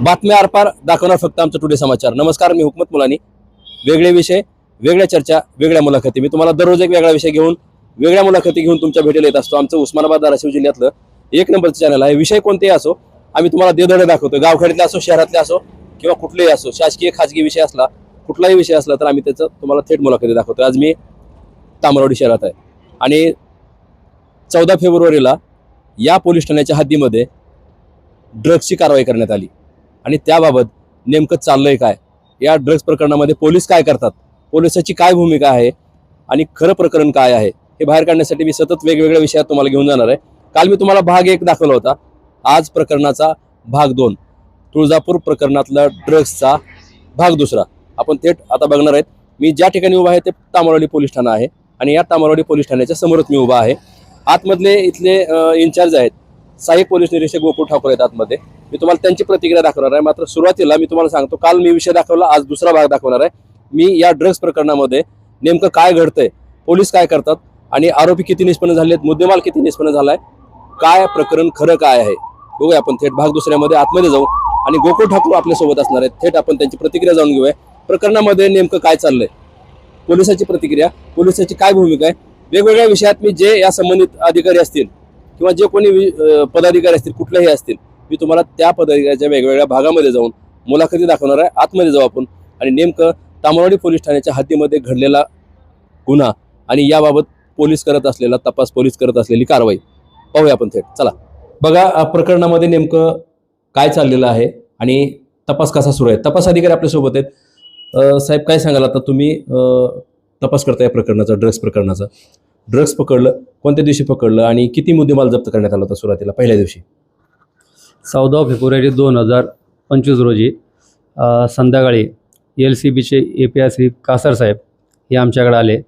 बातम्या आरपार दाखवणार फक्त आमचं टुडे समाचार नमस्कार मी हुकमत मुलानी. वेगळे विषय वेगळ्या चर्चा वेगळ्या मुलाखती. मी तुम्हाला दररोज एक वेगळा विषय घेऊन वेगळ्या मुलाखती घेऊन तुमच्या भेटीला येत असतो. आमचं उस्मानाबाद धाराशिव जिल्ह्यातलं एक नंबरचं चॅनल आहे. विषय कोणतेही असो आम्ही तुम्हाला देधडे दाखवतो गावखेड्यातले असो शहरातले असो किंवा कुठलेही असो शासकीय खाजगी विषय असला कुठलाही विषय असला तर आम्ही त्याचं तुम्हाला थेट मुलाखती दाखवतो आज मी तामरवाडी शहरात आहे. आणि चौदा फेब्रुवारीला या पोलीस ठाण्याच्या हद्दीमध्ये ड्रग्सची कारवाई करण्यात आली. आणि त्याबाबत नेमकं चाललंय काय? या ड्रग्ज प्रकरणामध्ये पोलीस काय करतात? पोलिसाची काय भूमिका आहे? आणि खरं प्रकरण काय आहे? हे बाहेर काढण्यासाठी मी सतत वेगवेगळ्या विषयात तुम्हाला घेऊन जाणार आहे. काल मी तुम्हाला भाग एक दाखवला होता. आज प्रकरणाचा भाग दोन. तुळजापूर प्रकरणातला ड्रग्सचा भाग दुसरा. आपण थेट आता बघणार आहेत. मी ज्या ठिकाणी उभा आहे ते तामरवाडी पोलीस ठाणा आहे. आणि या तामरवाडी पोलीस ठाण्याच्या समोरच मी उभा आहे. आतमधले इथले इन्चार्ज आहेत. सहाय्यक पोलीस निरीक्षक गोकुळ ठाकूर आहेत आतमध्ये. मी तुम्हाला त्यांची प्रतिक्रिया दाखवणार आहे. मात्र सुरुवातीला मी तुम्हाला सांगतो काल मी विषय दाखवला आज दुसरा भाग दाखवणार आहे. मी या ड्रग्ज प्रकरणामध्ये नेमकं काय घडतंय पोलीस काय करतात आणि आरोपी किती निष्पन्न झाले आहेत मुद्देमाल किती निष्पन्न झालाय काय प्रकरण खरं काय आहे बघूया आपण थेट भाग दुसऱ्यामध्ये आतमध्ये जाऊ आणि गोकुळ ठाकूर आपल्यासोबत असणार आहेत. थेट आपण त्यांची प्रतिक्रिया जाणून घेऊया. प्रकरणामध्ये नेमकं काय चाललंय पोलिसाची प्रतिक्रिया पोलिसाची काय भूमिका आहे वेगवेगळ्या विषयात मी जे या संबंधित अधिकारी असतील किंवा जे कोणी पदाधिकारी असतील कुठलेही असतील मी तुम्हाला त्या पदाधिकाऱ्याच्या वेगवेगळ्या भागामध्ये जाऊन मुलाखती दाखवणार आहे. आतमध्ये जाऊ आपण. आणि नेमकं तामरवाडी पोलीस ठाण्याच्या हद्दीमध्ये घडलेला गुन्हा आणि याबाबत पोलीस करत असलेला तपास पोलीस करत असलेली कारवाई. पाहूया आपण थेट. चला. बघा प्रकरणामध्ये नेमकं काय चाललेलं आहे आणि तपास कसा सुरू आहे? तपास अधिकारी आपल्यासोबत आहेत. साहेब काय सांगाल आता तुम्ही? तपास करता या प्रकरणाचा ड्रग्स प्रकरणाचा. ड्रग्स पकडलं कोणत्या दिवशी पकडलं आणि किती मुद्देमाल जप्त करण्यात आला होता सुरुवातीला पहिल्या दिवशी? चौदा फेब्रुवारी दोन हजार पंचवीस रोजी संध्याकाळी एल सी बीचे A P I Shri Kasar साहेब हे आमच्याकडे आले.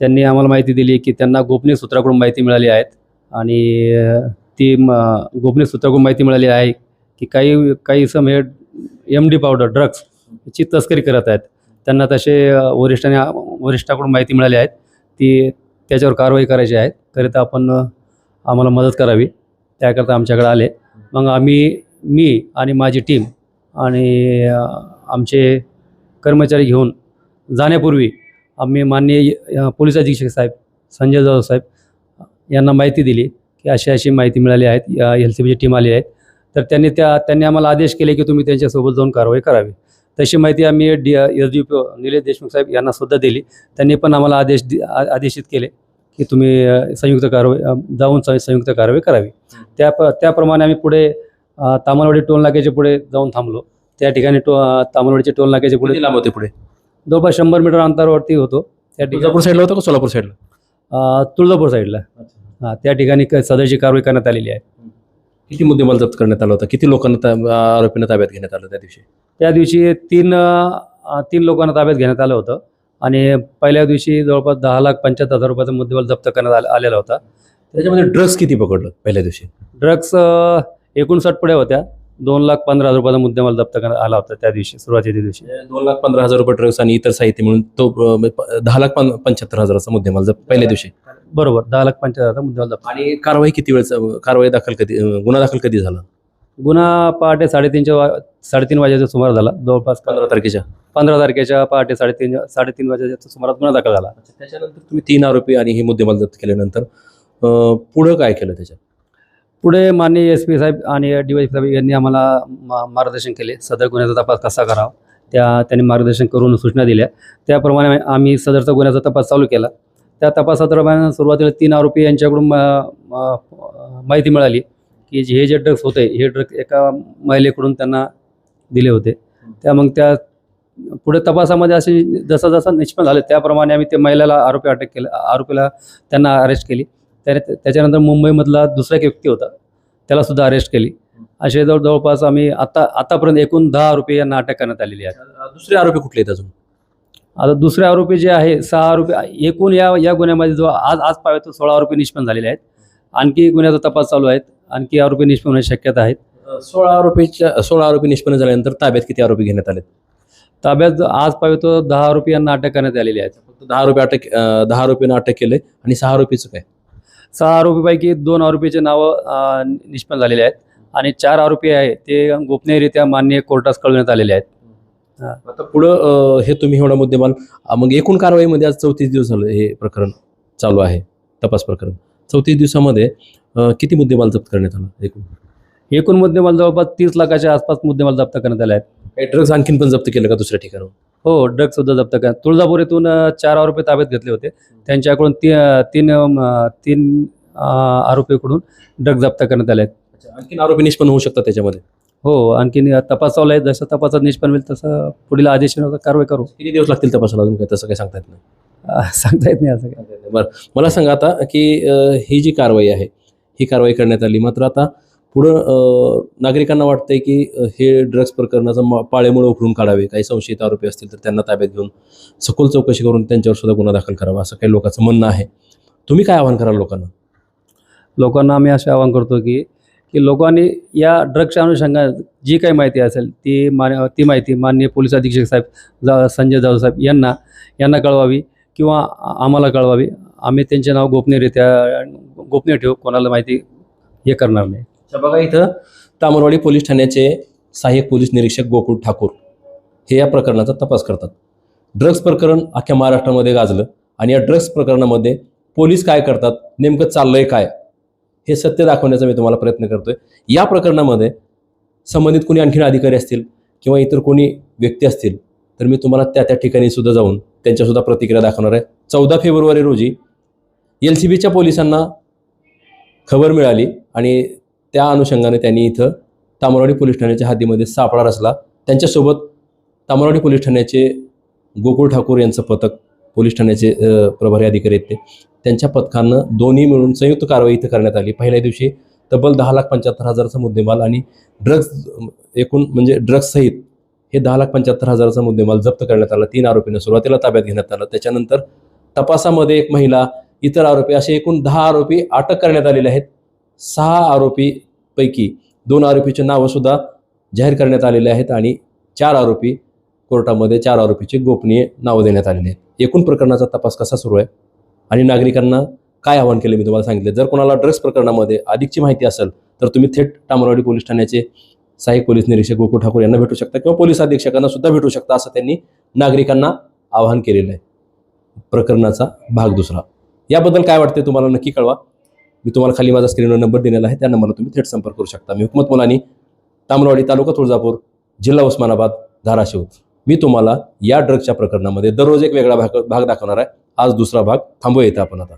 त्यांनी आम्हाला माहिती दिली की त्यांना गोपनीय सूत्राकडून माहिती मिळाली आहेत आणि ती म गोपनीय सूत्राकडून माहिती मिळाली आहे की काही काही सम हे एम डी पावडर ड्रग्स ची तस्करी करत आहेत. त्यांना तसे अ, वरिष्ठांनी वरिष्ठाकडून माहिती मिळाली आहेत ती त्याच्यावर कारवाई करायची आहे. करिता आपण आम्हाला मदत करावी. त्याकरता आमच्याकडे आले. मग आम्ही मी आणि माझी टीम आणि आमचे कर्मचारी घेऊन जाण्यापूर्वी आम्ही माननीय पोलीस अधीक्षक साहेब संजय जाधव साहेब यांना माहिती दिली की अशी अशी माहिती मिळाली आहेत एल सी बीची टीम आली आहे. तर त्यांनी त्या त्यांनी आम्हाला आदेश केले की तुम्ही त्यांच्यासोबत जाऊन कारवाई करावी. तशी माहिती आम्ही D S D P Nilesh Deshmukh साहेब यांना सुद्धा दिली. त्यांनी पण आम्हाला आदेश आदेशित केले की तुम्ही संयुक्त कारवाई जाऊन संयुक्त कारवाई करावी. त्या त्याप्रमाणे आम्ही पुढे तामलवाडी टोल नाक्याच्या पुढे जाऊन थांबलो. त्या ठिकाणी टो तामलवाडीच्या टोल नाक्याच्या पुढे लांब होते पुढे? जवळपास शंभर मीटर अंतरावरती होतो. त्या तुळजापूर साईडला होतं का सोलापूर साईडला? तुळजापूर साईडला. हां त्या ठिकाणी सदरची कारवाई करण्यात आलेली आहे. किती मुद्देमाल जप्त करण्यात आला होता? किती लोकांना ता- आरोपींना ताब्यात घेण्यात आलं त्या दिवशी? त्या दिवशी तीन अ, तीन लोकांना ताब्यात घेण्यात आलं होतं. आणि पहिल्या दिवशी जवळपास दहा लाख पंच्याहत्तर हजार रुपयाचा मुद्देमाल जप्त करण्यात आले- आलेला होता. त्याच्यामध्ये ड्रग्स किती पकडलं पहिल्या दिवशी? ड्रग्स एकोणसाठ पुढे होत्या. दोन लाख पंधरा हजार रुपयाचा मुद्देमाल जप्त करण्यात आला होता त्या दिवशी सुरुवातीच्या दिवशी. दोन लाख पंधरा हजार रुपये ड्रग्स आणि इतर साहित्य म्हणून तो अं, म्हणजे दहा लाख पं- पंच्याहत्तर हजाराचा मुद्देमाल जप पहिल्या दिवशी. बरोबर दहा लाख पंच्याहत्तर हजारचा मुद्देमाल जप्त. आणि कारवाई किती वेळ कारवाई दाखल कधी अं, गुन्हा दाखल कधी झाला? गुन्हा पहाटे साडेतीनच्या वा साडेतीन वाजेच्या सुमार झाला. जवळपास पंधरा तारखेच्या. पंधरा तारखेच्या पहाटे साडेतीन साडेतीन वाजेच्या सुमारात गुन्हा दाखल झाला. त्याच्यानंतर तुम्ही तीन आरोपी आणि हे मुद्देमाल जप्त केल्यानंतर अं, पुढं काय केलं त्याच्यात? पुढे माननीय एस पी साहेब आणि डी वाय साहेब यांनी आम्हाला मा- मार्गदर्शन केले. सदर गुन्ह्याचा तपास कसा करावा? त्या त्यांनी मार्गदर्शन करून सूचना दिल्या. त्याप्रमाणे आम्ही सदरचा गुन्ह्याचा तपास चालू केला. त्या तपासादरम्यान सुरुवातीला तीन आरोपी यांच्याकडून म- माहिती मिळाली की जे- हे जे ड्रग्स होते हे ड्रग्स एका महिलेकडून त्यांना दिले होते. त्या मग त्या पुढे तपासामध्ये असे जसं जसं निष्पन्न झाले त्याप्रमाणे आम्ही ते महिलेला आरोपी अटक केलं आरोपीला त्यांना अरेस्ट केली. त्या त्याच्यानंतर मुंबईमधला दुसरा एक व्यक्ती होता त्याला सुद्धा अरेस्ट केली. असे जवळ जवळपास आम्ही आता आतापर्यंत एकूण दहा आरोपी यांना अटक करण्यात आलेली आहे दुसरे आरोपी कुठले आहेत अजून? आता दुसरे आरोपी जे आहे सहा आरोपी एकूण या या गुन्ह्यामध्ये जो आज आज पाहावे तो सोळा आरोपी निष्पन्न झालेले आहेत. आणखी गुन्ह्याचा तपास चालू आहे आणखी आरोपी निष्पन्न होण्याची शक्यता आहेत सोळा आरोपीच्या सोळा आरोपी निष्पन्न झाल्यानंतर ताब्यात किती आरोपी घेण्यात आले ताब्यात जो आज पाहावे तो दहा आरोपी यांना अटक करण्यात आलेली आहेत. फक्त दहा आरोपी अटक दहा आरोपींना अटक केले आणि सहा आरोपीचं काय? सहा आरोपीपैकी दोन आरोपीचे नावं निष्पन्न झालेले आहेत. आणि चार आरोपी आहे ते गोपनीयरित्या मान्य कोर्टास कळवण्यात आलेले आहेत. आता पुढं हे तुम्ही एवढा मुद्देमाल मग एकूण कारवाईमध्ये आज चौतीस दिवस झालं हे प्रकरण चालू आहे तपास प्रकरण. चौतीस दिवसामध्ये किती मुद्देमाल जप्त करण्यात आला एकूण? एकूण मुद्देमाल जवळपास तीस लाखाच्या आसपास मुद्देमाल जप्त करण्यात आले आहेत. काही ड्रग्ज आणखीन पण जप्त केलं का दुसऱ्या ठिकाणी हो ड्रग सुद्धा जप्त करण्यात तुळजापूर येथून चार आरोपी ताब्यात घेतले होते. त्यांच्याकडून ती तीन तीन आरोपीकडून ड्रग जप्त करण्यात आले आहेत. आणखीन आरोपी निष्पन्न होऊ शकतात त्याच्यामध्ये? हो आणखीन तपास चालू आहे जसं तपासात निष्पन्न होईल तसं पुढील आदेशानुसार कारवाई करू. किती दिवस लागतील तपासाला अजून काय तसं काही सांगता येत नाही. अ, सांगता येत नाही असं काय बरं. मला सांगा आता की अं, ही जी कारवाई आहे ही कारवाई करण्यात आली. मात्र आता पुढं नागरिकांना वाटतंय की हे ड्रग्स प्रकरणाचं पाळेमुळे उखडून काढावे. काही संशयित आरोपी असतील तर त्यांना ताब्यात घेऊन सखोल चौकशी करून त्यांच्यावर सुद्धा गुन्हा दाखल करावा असं काही लोकांचं म्हणणं आहे. तुम्ही काय आवाहन कराल लोकांना? लोकांना आम्ही असे आवाहन करतो की की लोकांनी या ड्रग्सच्या अनुषंगाने जी काही माहिती असेल ती मान ती माहिती माननीय पोलीस अधीक्षक साहेब जा संजय जाधव साहेब यांना यांना कळवावी किंवा आम्हाला कळवावी. आम्ही त्यांचे नाव गोपनीयरित्या गोपनीय ठेवू कोणाला माहिती हे करणार नाही. तर बघा इथं तामरवाडी पोलीस ठाण्याचे सहाय्यक पोलीस निरीक्षक गोकुळ ठाकूर हे या प्रकरणाचा तपास करतात. ड्रग्ज प्रकरण अख्ख्या महाराष्ट्रामध्ये गाजलं आणि या ड्रग्ज प्रकरणामध्ये पोलीस काय करतात नेमकं चाललंय काय हे सत्य दाखवण्याचा मी तुम्हाला प्रयत्न करतोय. या प्रकरणामध्ये संबंधित कोणी आणखीन अधिकारी असतील किंवा इतर कोणी व्यक्ती असतील तर मी तुम्हाला त्या त्या ठिकाणी सुद्धा जाऊन त्यांच्यासुद्धा प्रतिक्रिया दाखवणार आहे. चौदा फेब्रुवारी रोजी एल सी बीच्या पोलिसांना खबर मिळाली आणि त्या अनुषंगाने त्यांनी इथं तामरवाडी पोलीस ठाण्याच्या हद्दीमध्ये सापळा रचला. त्यांच्यासोबत तामरवाडी पोलीस ठाण्याचे गोकुळ ठाकूर यांचं पथक पोलीस ठाण्याचे प्रभारी अधिकारी आहेत ते. त्यांच्या पथकानं दोन्ही मिळून संयुक्त कारवाई इथं करण्यात आली. पहिल्या दिवशी तब्बल दहा लाख पंच्याहत्तर हजाराचा मुद्देमाल आणि ड्रग्ज एकूण म्हणजे ड्रग्जसहित हे दहा लाख पंच्याहत्तर हजाराचा मुद्देमाल जप्त करण्यात आला. तीन आरोपींना सुरुवातीला ताब्यात घेण्यात आलं. त्याच्यानंतर तपासामध्ये एक महिला इतर आरोपी असे एकूण दहा आरोपी अटक करण्यात आलेले आहेत. सहा आरोपीपैकी दोन आरोपीचे नावंसुद्धा जाहीर करण्यात आलेले आहेत आणि चार आरोपी कोर्टामध्ये चार आरोपीचे गोपनीय नावं देण्यात आलेले आहेत. एकूण प्रकरणाचा तपास कसा सुरू आहे आणि नागरिकांना काय आवाहन केलं मी तुम्हाला सांगितलं. जर कोणाला ड्रग्स प्रकरणामध्ये अधिकची माहिती असेल तर तुम्ही थेट तामरवाडी पोलीस ठाण्याचे सहाय्यक पोलीस निरीक्षक गोकुळ ठाकूर यांना भेटू शकता किंवा पोलीस अधीक्षकांना सुद्धा भेटू शकता असं त्यांनी नागरिकांना आवाहन केलेलं आहे. प्रकरणाचा भाग दुसरा. याबद्दल काय वाटते तुम्हाला नक्की कळवा. मी तुम्हाला खाली माझा स्क्रीनवर नंबर दिलेला आहे त्या नंबरला तुम्ही थेट संपर्क करू शकता. मी हुकमत मुलानी तामलवाडी तालुका तुळजापूर जिल्हा उस्मानाबाद धाराशिव. मी तुम्हाला या ड्रग्सच्या प्रकरणामध्ये दररोज एक वेगळा भाग भाग दाखवणार आहे. आज दुसरा भाग थांबूया इथं आपण आता.